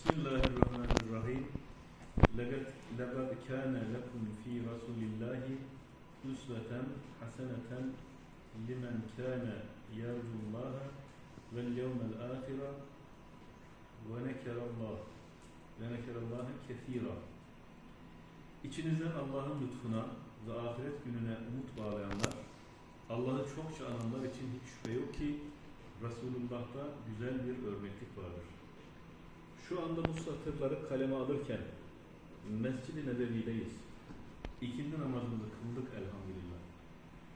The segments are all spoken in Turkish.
Bismillahirrahmanirrahim. Lekad kana lekum fi Rasulillahi usveten haseneten limen kana yerzullaha vel yevmel ahira ve nekerallah ve nekerallahı kethira. İçinizden Allah'ın lütfuna ve ahiret gününe umut bağlayanlar, Allah'ı çokça ananlar için hiç şüphe yok ki Resulullah'ta güzel bir örneklik vardır. Şu anda bu satırları kaleme alırken Mescid-i Nebevi'deyiz. İkindi namazımızı kıldık elhamdülillah.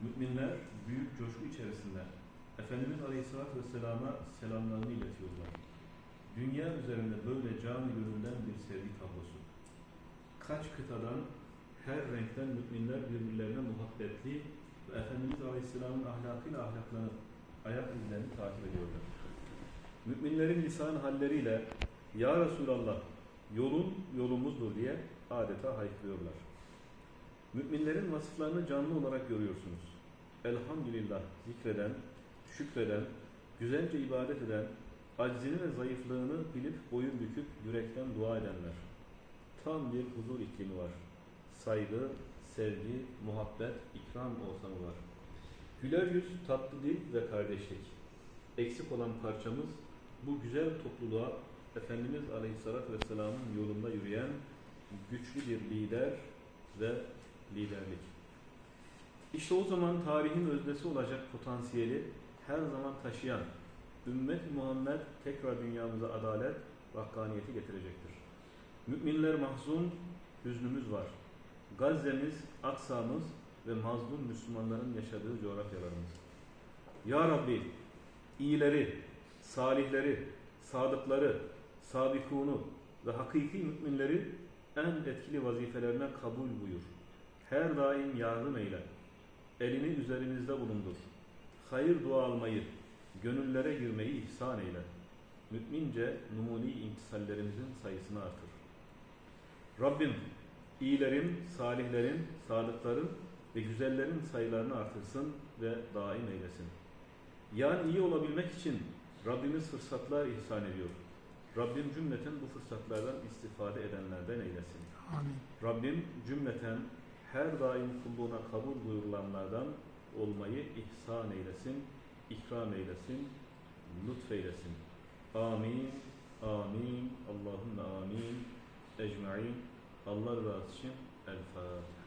Müminler büyük coşku içerisinde Efendimiz Aleyhisselatü Vesselam'a selamlarını iletiyorlar. Dünya üzerinde böyle canı gönülden bir sevgi tablosu. Kaç kıtadan, her renkten müminler birbirlerine muhabbetli ve Efendimiz Aleyhisselam'ın ahlakıyla ahlaklanıp ayak izlerini takip ediyorlar. Müminlerin lisan halleriyle Ya Resulallah yolun yolumuzdur diye adeta haykırıyorlar. Müminlerin vasıflarını canlı olarak görüyorsunuz. Elhamdülillah zikreden, şükreden, güzelce ibadet eden, aczini ve zayıflığını bilip boyun büküp yürekten dua edenler. Tam bir huzur iklimi var. Saygı, sevgi, muhabbet, ikram ortamı var. Güler yüz, tatlı dil ve kardeşlik. Eksik olan parçamız bu güzel topluluğa Efendimiz Aleyhisselatü Vesselam'ın yolunda yürüyen güçlü bir lider ve liderlik. İşte o zaman tarihin öznesi olacak potansiyeli her zaman taşıyan ümmet Muhammed tekrar dünyamıza adalet hakkaniyeti getirecektir. Müminler mahzun, hüznümüz var. Gazze'miz, Aksa'mız ve mazlum Müslümanların yaşadığı coğrafyalarımız. Ya Rabbi, iyileri, salihleri, sadıkları, sabikunu ve hakiki müminleri en etkili vazifelerine kabul buyur. Her daim yardım eyle. Elini üzerimizde bulundur. Hayır dua almayı, gönüllere girmeyi ihsan eyle. Mümince numuni imtisallerimizin sayısını artır. Rabbim iyilerin, salihlerin, sadıkların ve güzellerin sayılarını artırsın ve daim eylesin. Yani iyi olabilmek için Rabbimiz fırsatlar ihsan ediyor. Rabbim cümleten bu fırsatlardan istifade edenlerden eylesin. Amin. Rabbim cümleten her daim kulluğuna kabul buyurulanlardan olmayı ihsan eylesin, ikram eylesin, lütfeylesin. Amin, amin, Allahümme amin, ecmain. Allah razı için El Fatiha.